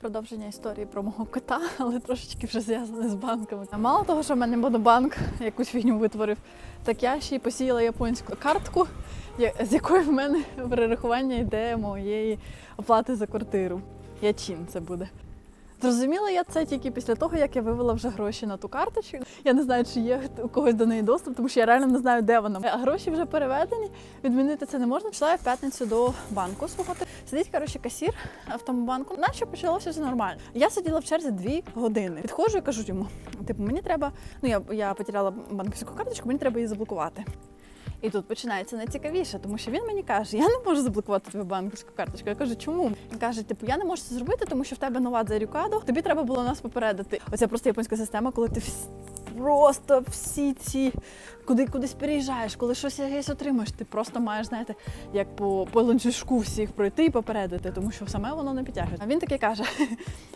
Продовження історії про мого кота, але трошечки вже зв'язане з банками. А Мало того, що в мене монобанк якусь фігню витворив, так я ще й посіяла японську картку, з якої в мене перерахування йде моєї оплати за квартиру. Ячин це буде. Зрозуміла я це тільки після того, як я вивела вже гроші на ту карточку. Я не знаю, чи є у когось до неї доступ, тому що я реально не знаю, де вона. А гроші вже переведені. Відмінити це не можна. Пішла в п'ятницю до банку слухати. Сидить коротше касір в тому банку. Наче почалося все нормально. Я сиділа в черзі дві години. Підходжу і кажу йому: типу, мені треба. Ну я, я потеряла банківську карточку, мені треба її заблокувати. І тут починається найцікавіше, тому що він мені каже: я не можу заблокувати твою банківську карточку. Я кажу, чому? Він каже: типу, я не можу це зробити, тому що в тебе нова дзерюкадо, тобі треба було нас попередити. Оця просто японська система, коли ти просто всі ці куди кудись переїжджаєш, коли щось якесь отримаєш, ти просто маєш, знаєте, як по, по ланцюжку всіх пройти і попередити, тому що саме воно не підтягує. А він таки каже: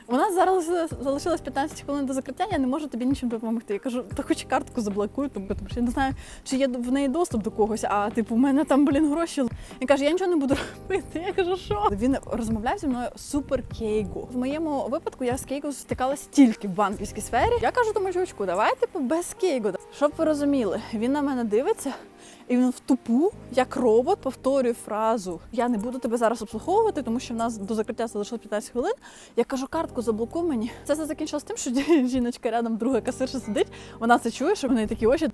у нас зараз залишилось 15 хвилин до закриття, я не можу тобі нічим допомогти. Я кажу, та хоч картку заблокуй, тому що я не знаю, чи є в неї доступ до когось, а типу, в мене там, блін, гроші. Він каже, я нічого не буду робити. Я кажу, що? Він розмовляв зі мною супер кейго. В моєму випадку я з кейго стикалася тільки в банківській сфері. Я кажу тому чувачку, давай типу без кейго. Щоб ви розуміли, він на мене дивиться. І він в тупу, як робот, повторює фразу: Я не буду тебе зараз обслуговувати, тому що в нас до закриття залишилось 15 хвилин. Я кажу, картку заблокуй мені. Це все закінчилось тим, що жіночка рядом друга касирша сидить. Вона це чує, що в такі очі.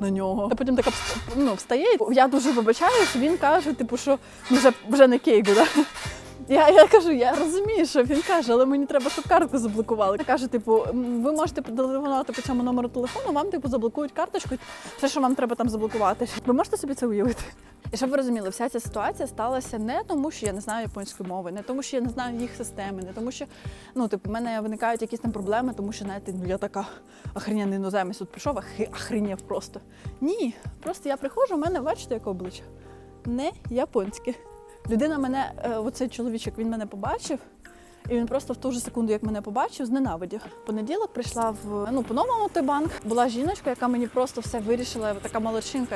На нього. А потім така ну, встає. Я дуже вибачаюсь. Він каже, типу, що вже, вже не кейгу, да? Я, я кажу, я розумію, що він каже, але мені треба, щоб картку заблокували. Каже, типу, ви можете телефонувати по цьому номеру телефону, вам типу заблокують карточку, все, що вам треба там заблокувати. Ви можете собі це уявити? І щоб ви розуміли, вся ця ситуація сталася не тому, що я не знаю японської мови, не тому, що я не знаю їх системи, не тому, що ну, типу, в мене виникають якісь там проблеми, тому що знаєте, ну я така охрененний іноземець тут прийшов, охренів просто. Ні, просто я приходжу, у мене бачите, яке обличчя? Не японське. Людина мене, е, оцей чоловічок, він мене побачив. І він просто в ту ж секунду, як мене побачив, зненавидів. Понеділок прийшла в ну по-новому той банк. Була жіночка, яка мені просто все вирішила, така молодчинка.